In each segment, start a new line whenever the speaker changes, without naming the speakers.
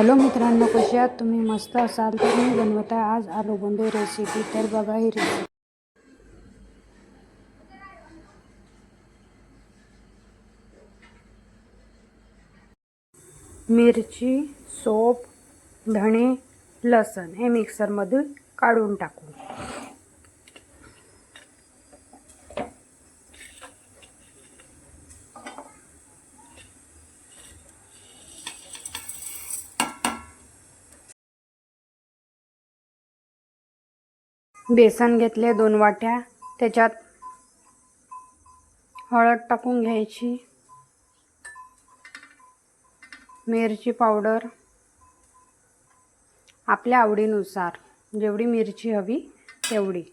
Hello मित्रांनो कसे आहात? तुम्ही मस्त असाल तर मी बनवत आहे आज आलू बोंडे रेसिपी तर बघा ही रेसिपी मिरची सोप धणे लसण हे मिक्सरमधून काढून टाकू. बेसन घेतले दोन वाट्या. त्याच्यात हळद टाकून घ्यायची. मिरची पावडर. आपल्या आवडीनुसार जेवढी मिरची हवी तेवढी.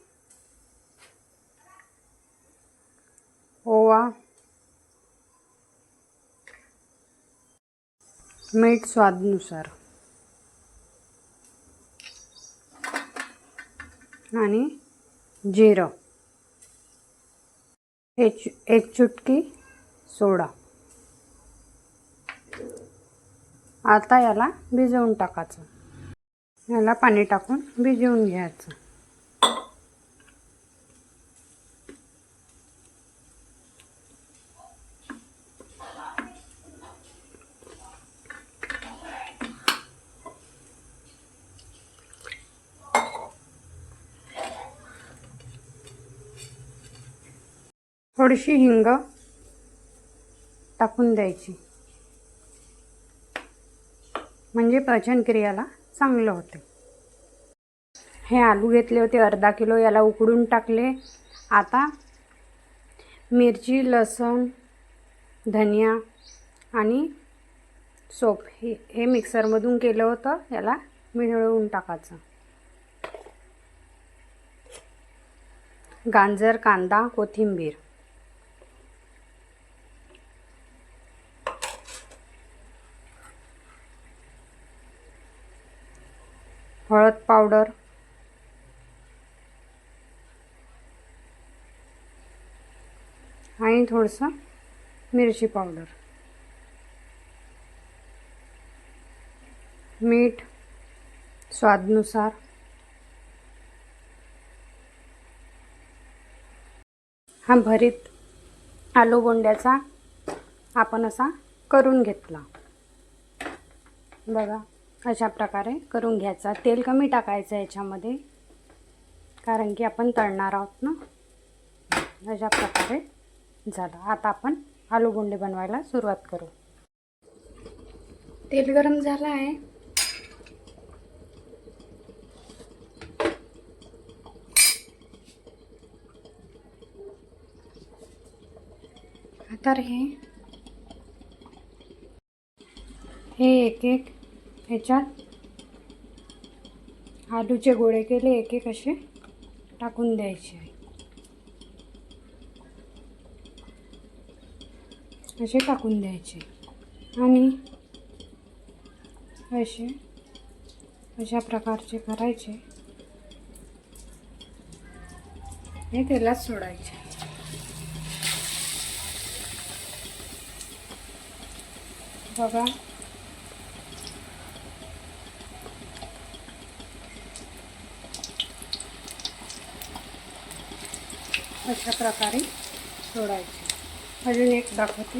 ओवा. मीठ स्वादनुसार. आणि जिरं. एक एक चुटकी सोडा. आता याला भिजवून टाकायचं. याला पाणी टाकून भिजवून घ्यायचं. थोडीशी हिंग टाकून द्यायची. म्हणजे पचनक्रियाला चांगलं होते. हे आलू घेतले होते अर्धा किलो याला उकडून टाकले. आता मिरची लसण धनिया आणि सोप हे हे मिक्सरमधून केलं होतं याला मिळवून टाकायचं. गाजर कांदा कोथिंबीर. हळद पावडर. आणि थोडंसं मिरची पावडर. मीठ स्वादनुसार. हा भरीत आलू बोंड्याचा आपण असा करून घेतला. बघा. अशा प्रकारे करून घ्यायचा. तेल कमी टाकायचं याच्यामध्ये कारण की आपण तळणार आहोत ना? अशा प्रकारे झालं. आता आपण आलू बोंडे बनवायला सुरुवात करू. तेल गरम झालं आहे. तर हे एक एक ह्याच्यात आलूचे गोळे केले एक एक असे टाकून द्यायचे. असे टाकून द्यायचे. आणि असे अशा प्रकारचे करायचे. हे तेलात सोडायचे. बघा. अशा प्रकारे सोडायचे. अजून एक दाखवते.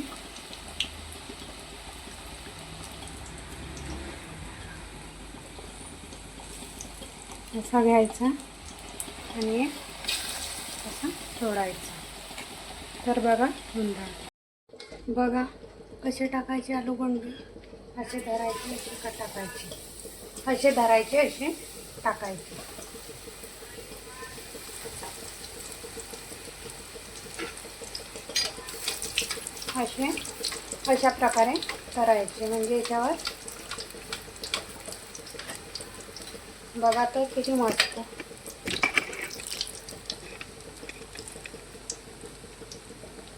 असा घ्यायचा आणि एक असा सोडायचा. तर बघा होऊन बघा कसे टाकायचे आलू गोंडे? असे धरायचे असे का टाकायचे? असे धरायचे असे टाकायचे. असे अशा प्रकारे करायचे. म्हणजे याच्यावर बघा तर किती मस्त.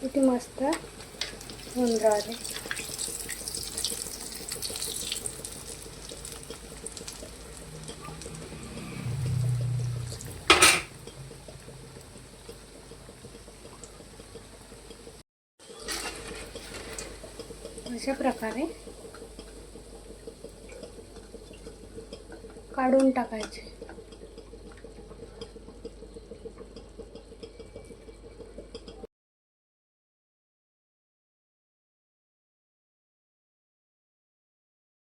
किती मस्त होऊन राहिले अशा प्रकारे काढून टाकायचे.